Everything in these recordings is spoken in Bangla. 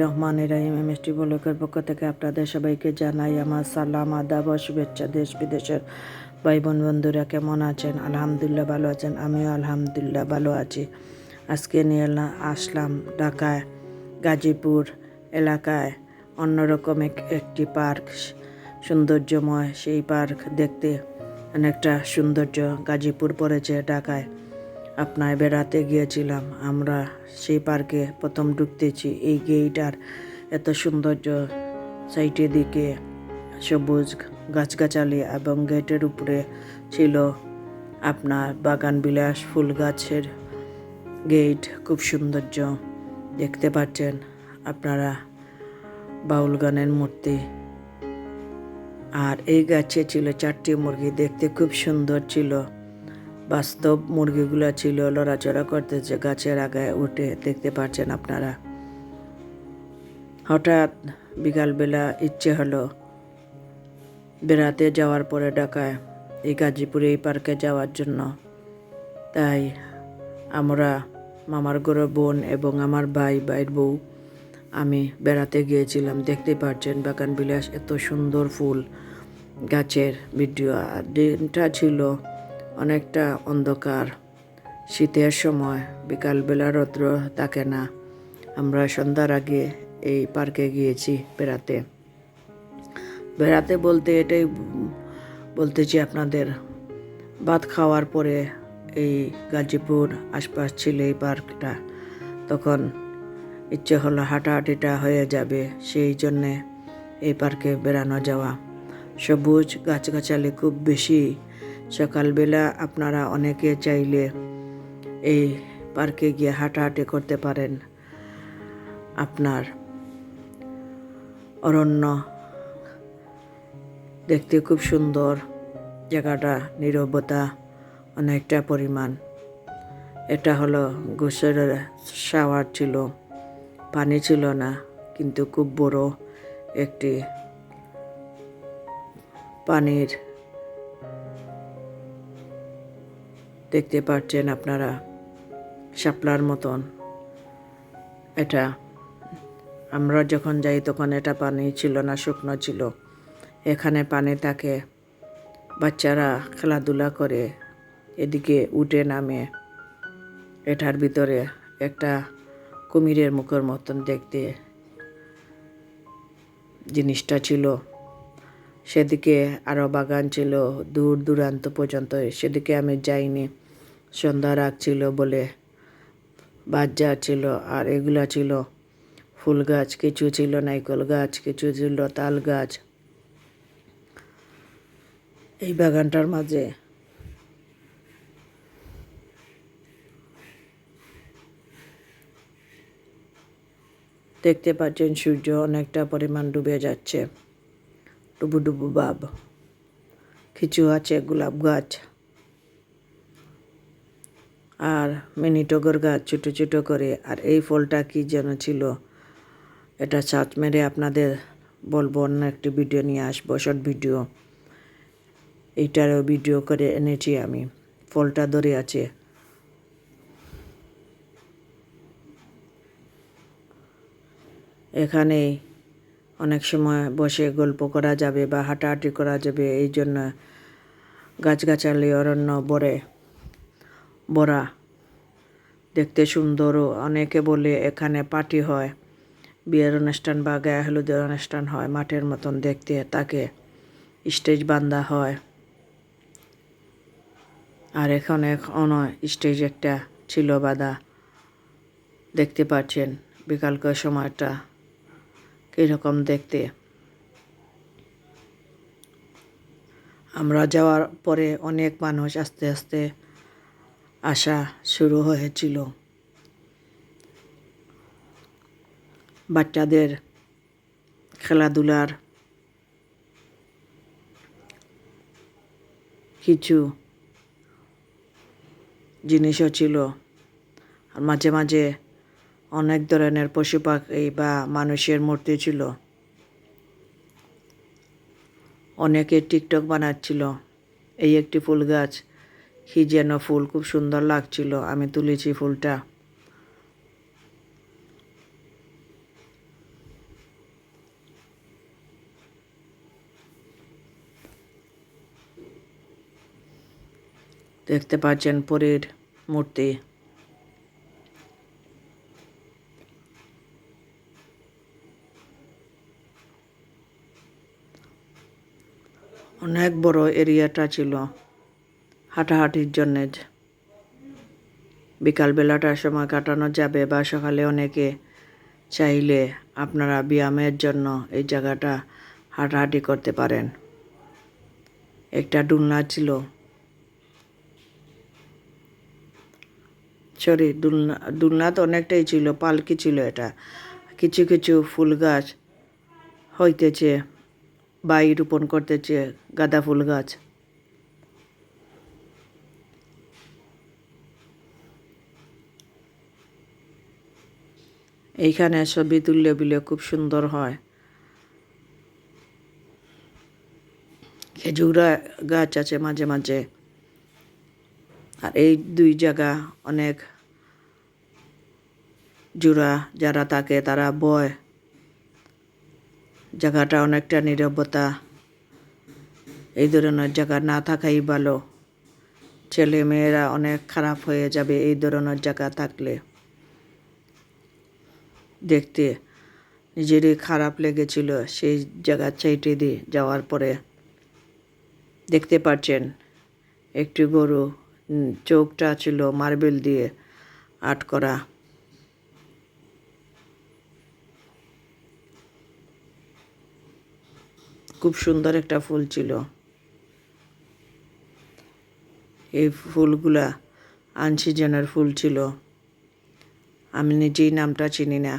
রহমান রাহিম, এমএসটি বলকের পক্ষ থেকে আপনাদের সবাইকে জানাই আমার সালাম, আদাব শুভেচ্ছা দেশ বিদেশের ভাই বোন বন্ধুরা কেমন আছেন? আলহামদুলিল্লাহ ভালো আছেন, আমিও আলহামদুলিল্লাহ ভালো আছি। আজকে নিয়ে আসলাম ঢাকায়, গাজীপুর এলাকায় অন্যরকম এক- একটি পার্ক, সৌন্দর্যময় সেই পার্ক দেখতে। অনেকটা সৌন্দর্য গাজীপুর পড়েছে ঢাকায়। আপনার বেড়াতে গিয়েছিলাম, আমরা সেই পার্কে প্রথম ঢুকতেছি। এই গেট আর এত সৌন্দর্য সাইটের দিকে সবুজ গাছগাছালি এবং গেটের উপরে ছিল আপনার বাগান বিলাস ফুল গাছের গেট খুব সৌন্দর্য। দেখতে পাচ্ছেন আপনারা বাউল গানের মূর্তি। আর এই গাছে ছিল চারটি মুরগি, দেখতে খুব সুন্দর ছিল। বাস্তব মুরগিগুলো ছিল লড়াচড়া করতেছে, গাছের আগায় উঠে দেখতে পাচ্ছেন আপনারা। হঠাৎ বিকালবেলা ইচ্ছে হলো বেড়াতে যাওয়ার পরে ঢাকায়, এই গাজীপুরে এই পার্কে যাওয়ার জন্য। তাই আমরা, মামার ঘরে বোন এবং আমার ভাই, ভাইয়ের বউ, আমি বেড়াতে গিয়েছিলাম। দেখতে পাচ্ছেন বাগান বিলাস, এত সুন্দর ফুল। গাছের ভিডিও। আর দিনটা ছিল অনেকটা অন্ধকার। শীতের সময় বিকালবেলা রৌদ্র থাকে না। আমরা সন্ধ্যার আগে এই পার্কে গিয়েছি বেড়াতে। বেড়াতে বলতে এটাই বলতেছি আপনাদের ভাত খাওয়ার পরে এই গাজীপুর আশপাশ ছিল এই পার্কটা। তখন ইচ্ছে হলো হাঁটাহাঁটিটা হয়ে যাবে, সেই জন্যে এই পার্কে বেড়ানো যাওয়া। সবুজ গাছগাছালি খুব বেশি। সকালবেলা আপনারা অনেকে চাইলে এই পার্কে গিয়ে হাঁটাহাঁটি করতে পারেন। আপনার অরণ্য দেখতে খুব সুন্দর। জায়গাটা নীরবতা, অনেকটা পরিমাণ। এটা হলো গোসের শাওয়ার ছিল। পানি ছিল না, কিন্তু খুব বড় একটি পানির দেখতে পাচ্ছেন আপনারা, শাপলার মতন। এটা আমরা যখন যাই তখন এটা পানি ছিল না, শুকনো ছিল। এখানে পানি থাকে, বাচ্চারা খেলাধুলা করে, এদিকে উঠে নামে। এটার ভিতরে একটা কুমিরের মুখের মতন দেখতে জিনিসটা ছিল। সেদিকে আরও বাগান ছিল, দূর দূরান্ত পর্যন্ত সেদিকে আমি যাইনি। সন্ধ্যা রাগ ছিল বলে বাজ্জা ছিল আর এগুলা ছিল। ফুল গাছ কিছু ছিল নাইকল গাছ, কিছু ছিল তাল গাছ। এই বাগানটার মাঝে দেখতে পাচ্ছেন সূর্য অনেকটা পরিমাণ ডুবে যাচ্ছে। ডুবু ডুবু ভাব কিছু আছে গোলাপ গাছ। আর মিনি টগর গাছ ছোটো ছোটো করে। আর এই ফলটা কি যেন ছিল, এটা সার্চ মেরে আপনাদের বলব, অন্য একটি ভিডিও নিয়ে আসব, শর্ট ভিডিও। এইটারও ভিডিও করে এনেছি আমি। ফলটা ধরে আছে। এখানেই অনেক সময় বসে গল্প করা যাবে বা হাঁটাহাঁটি করা যাবে, এই জন্য গাছগাছালি, অরণ্য বড়ে বড়া দেখতে সুন্দরও। অনেকে বলে এখানে পার্টি হয়, বিয়ের অনুষ্ঠান বা গায়ে হলুদের অনুষ্ঠান হয়, মাঠের মতন দেখতে তাকে স্টেজ বান্ধা হয়। আর এখানে অন স্টেজ একটা ছিল বাঁধা, দেখতে পাচ্ছেন বিকালকার সময়টা। কীরকম দেখতে। আমরা যাওয়ার পরে অনেক মানুষ আস্তে আস্তে আসা শুরু হয়েছিল। বাচ্চাদের খেলাধুলার কিছু জিনিসও ছিল। আর মাঝে মাঝে অনেক ধরনের পশু পাখি বা মানুষের মূর্তি ছিল। অনেকে টিকটক বানাচ্ছিল। এই একটি ফুল গাছ, কি যেন ফুল, খুব সুন্দর লাগছিল। আমি তুলেছি ফুলটা। দেখতে পাচ্ছেন পরীর মূর্তি। অনেক বড় এরিয়াটা ছিল হাঁটাহাঁটির জন্যে। বিকালবেলাটার সময় কাটানো যাবে বা সকালে অনেকে চাইলে আপনারা ব্যায়ামের জন্য এই জায়গাটা হাঁটাহাঁটি করতে পারেন। একটা ডুলনা ছিল। সরি, দুলনা দুলনা তো অনেকটাই ছিল, পালকি ছিল এটা। কিছু কিছু ফুল গাছ হইতেছে। বাই রোপণ করতেছে গাঁদা ফুল গাছ। এইখানে ছবি তুললে বিলে খুব সুন্দর হয়। খেজুরা গাছ আছে মাঝে মাঝে। আর এই দুই জায়গা অনেক জোড়া যারা থাকে তারা বয়। জায়গাটা অনেকটা নিরবতা। এই ধরনের জায়গা না থাকাই ভালো। ছেলে মেয়েরা অনেক খারাপ হয়ে যাবে এই ধরনের জায়গা থাকলে। দেখতে নিজেরই খারাপ লেগেছিল সেই জায়গা চাইটে দিয়ে যাওয়ার পরে। দেখতে পাচ্ছেন একটি গরু চোখটা ছিল মার্বেল দিয়ে আর্ট করা। খুব সুন্দর একটা ফুল ছিল। এই ফুলগুলা আনসিজনের ফুল ছিল। আমি নিজেই নামটা চিনি না।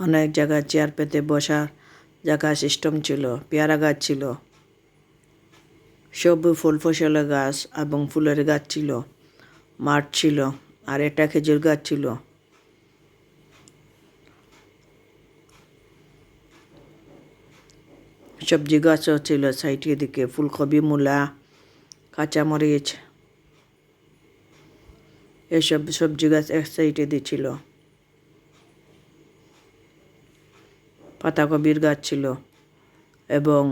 অনেক জায়গায় চেয়ার পেতে বসার জায়গা সিস্টেম ছিল, পেয়ারা গাছ ছিল। সব ফুল ফসলের গাছ এবং ফুলের গাছ ছিল, মাঠ ছিল আর একটা খেজুর গাছ ছিল। সবজি গাছও ছিল সাইডের দিকে, ফুলকপি, মূলা, কাঁচামরিচ। এসব সবজি গাছ এক সাইডে দিছিল। পাতাকপির গাছ ছিল এবং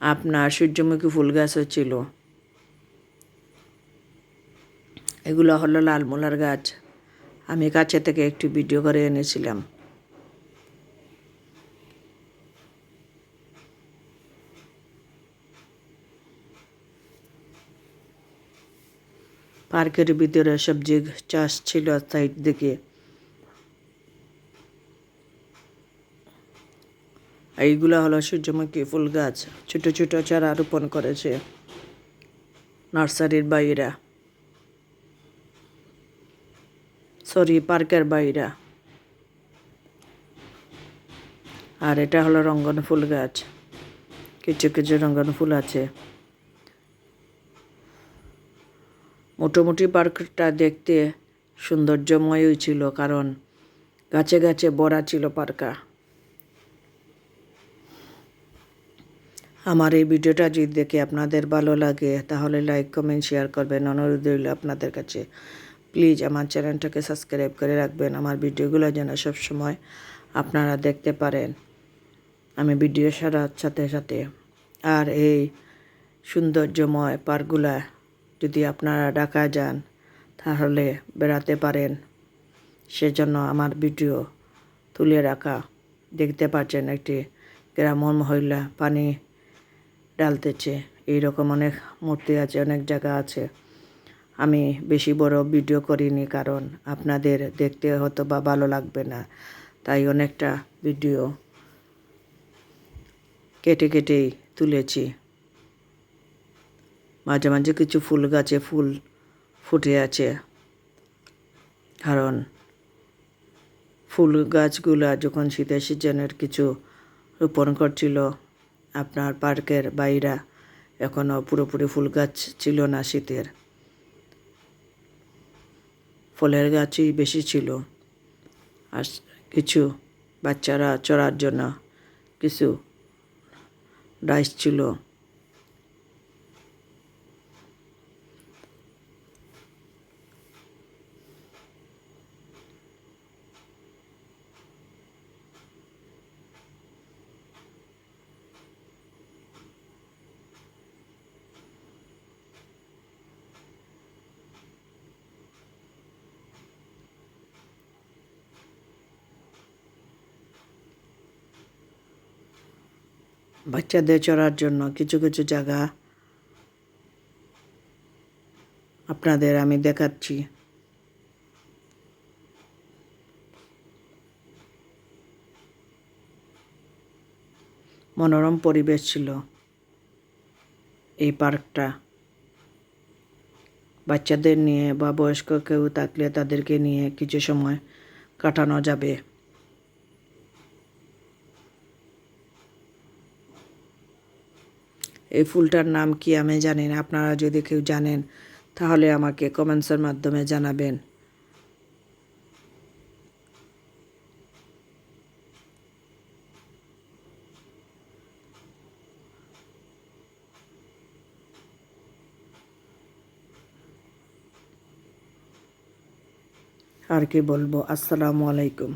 আপনার সূর্যমুখী ফুল গাছও ছিল। এগুলো হলো লাল মূলার গাছ। আমি কাছে থেকে একটু ভিডিও করে এনেছিলাম। পার্কের ভিতরে সবজি চাষ ছিল সাইড দিকে। এইগুলো হলো সূর্যমুখী ফুল গাছ। ছোট ছোট চারা রোপণ করেছে নার্সারির বাইরা। সরি, পার্কের বাইরা। আর এটা হলো রঙ্গন ফুল গাছ। কিছু কিছু রঙ্গন ফুল আছে। মোটামুটি পার্কটা দেখতে সৌন্দর্যময়ই ছিল, কারণ গাছে গাছে ভরা ছিল পার্কা আমার এই ভিডিওটা যদি দেখে আপনাদের ভালো লাগে, তাহলে লাইক কমেন্ট শেয়ার করবেন। অনুরোধ রইল আপনাদের কাছে। প্লিজ আমার চ্যানেলটাকে সাবস্ক্রাইব করে রাখবেন। আমার ভিডিওগুলো যেন সবসময় আপনারা দেখতে পারেন। আমি ভিডিও সারার সাথে সাথে আর এই সৌন্দর্যময় পার্কগুলা যদি আপনারা ঢাকা যান, তাহলে বেড়াতে পারেন। সেজন্য আমার ভিডিও তুলে রাখা। দেখতে পাচ্ছেন একটি গ্রামের মহিলা পানি ডালতেছে। এইরকম অনেক মূর্তি আছে, অনেক জায়গা আছে। আমি বেশি বড় ভিডিও করিনি কারণ আপনাদের দেখতে হয়তো বা ভালো লাগবে না। তাই অনেকটা ভিডিও কেটে কেটেই তুলেছি। মাঝে মাঝে কিছু ফুল গাছে ফুল ফুটে আছে। কারণ ফুল গাছগুলা যখন শীতের সিজনের কিছু রোপণ করছিল আপনার পার্কের বাইরা। এখনও পুরোপুরি ফুল গাছ ছিল না শীতের। ফলের গাছই বেশি ছিল। আর কিছু বাচ্চারা চড়ার জন্য কিছু ডাইস ছিল। বাচ্চাদের চড়ার জন্য কিছু কিছু জায়গা আপনাদের আমি দেখাচ্ছি। মনোরম পরিবেশ ছিল এই পার্কটা। বাচ্চাদের নিয়ে বা বয়স্ক কেউ থাকলে তাদেরকে নিয়ে কিছু সময় কাটানো যাবে। এই ফুলটার নাম কি আমি জানি না। আপনারা যদি কেউ জানেন, তাহলে আমাকে কমেন্টসের মাধ্যমে জানাবেন। আর কি বলব? আসসালামু আলাইকুম।